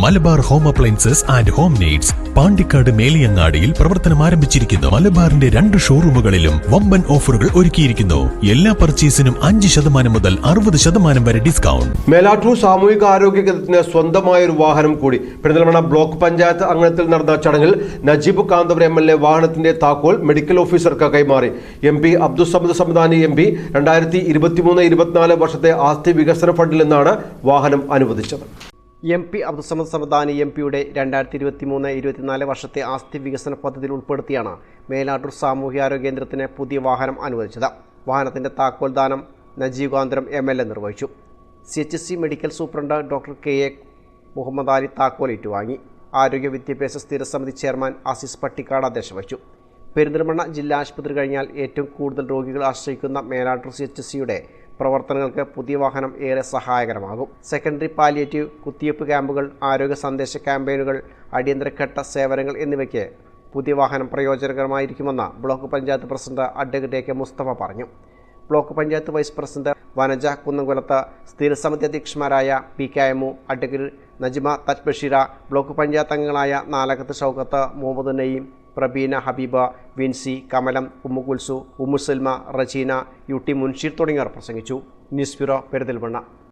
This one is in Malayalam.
Malabar home appliances and home needs Pandikkad മേലിയങ്ങാടിയിൽ പ്രവർത്തനം ആരംഭിച്ചിരിക്കുന്നു. മലബാറിന്റെ രണ്ട് ഷോറൂമുകളിലും വമ്പൻ ഓഫറുകൾ ഒരുക്കിയിരിക്കുന്നു. എല്ലാ പർച്ചേസിനും അഞ്ച് ശതമാനം മുതൽ അറുപത് ശതമാനം വരെ ഡിസ്കൗണ്ട്. മേലാറ്റൂർ സാമൂഹിക ആരോഗ്യ കേന്ദ്രത്തിന് സ്വന്തമായ ഒരു വാഹനം കൂടി. പെരിന്തൽമണ്ണ ബ്ലോക്ക് പഞ്ചായത്ത് അംഗണത്തിൽ നടന്ന ചടങ്ങിൽ Najeeb Kanthapuram M L A വാഹനത്തിന്റെ താക്കോൽ മെഡിക്കൽ ഓഫീസർക്ക് കൈമാറി. M P Abdussamad Samadani M P രണ്ടായിരത്തി ഇരുപത്തിമൂന്ന് ഇരുപത്തിനാല് വർഷത്തെ ആസ്തി വികസന ഫണ്ടിൽ നിന്നാണ് വാഹനം അനുവദിച്ചത്. M P Abdussamad Samadani M പിയുടെ രണ്ടായിരത്തി ഇരുപത്തി മൂന്ന് ഇരുപത്തിനാല് വർഷത്തെ ആസ്തി വികസന പദ്ധതിയിൽ ഉൾപ്പെടുത്തിയാണ് മേലാട്ടൂർ സാമൂഹ്യാരോഗ്യ കേന്ദ്രത്തിന് പുതിയ വാഹനം അനുവദിച്ചത്. വാഹനത്തിന്റെ താക്കോൽ ദാനം Najeev Kantharam M L A നിർവഹിച്ചു. C H C medical superintendent doctor K A Muhammad Ali താക്കോൽ ഏറ്റുവാങ്ങി. ആരോഗ്യ വിദ്യാഭ്യാസ സ്ഥിരസമിതി ചെയർമാൻ ആസിസ് പട്ടിക്കാട് അധ്യക്ഷ വഹിച്ചു. പെരിന്തൽമണ്ണ ജില്ലാ ആശുപത്രി കഴിഞ്ഞാൽ ഏറ്റവും കൂടുതൽ രോഗികൾ ആശ്രയിക്കുന്ന മേലാട്ടൂർ സി എച്ച് സിയുടെ പ്രവർത്തനങ്ങൾക്ക് പുതിയ വാഹനം ഏറെ സഹായകരമാകും. സെക്കൻഡറി പാലിയേറ്റീവ് കുത്തിവയ്പ്പ് ക്യാമ്പുകൾ ആരോഗ്യ സന്ദേശ ക്യാമ്പയിനുകൾ അടിയന്തരഘട്ട സേവനങ്ങൾ എന്നിവയ്ക്ക് പുതിയ വാഹനം പ്രയോജനകരമായിരിക്കുമെന്ന് block panchayat president advocate K Musthafa പറഞ്ഞു. Block panchayat vice president Vanaja Kunnamkulath സ്ഥിരസമിതി അധ്യക്ഷന്മാരായ പി കെ എമു അഡ്വക്കേറ്റ് നജ്മ തജ്ബഷീറ ബ്ലോക്ക് പഞ്ചായത്ത് അംഗങ്ങളായ നാലകത്ത് ഷൗക്കത്ത് മുഹമ്മദ് നയീം പ്രബീന ഹബീബ വിൻസി കമലം ഉമ്മുകുൽസു ഉമ്മുസൽമ റജീന യു ടി മുൻഷീർ തുടങ്ങിയവർ പ്രസംഗിച്ചു. News bureau Perinthalmanna.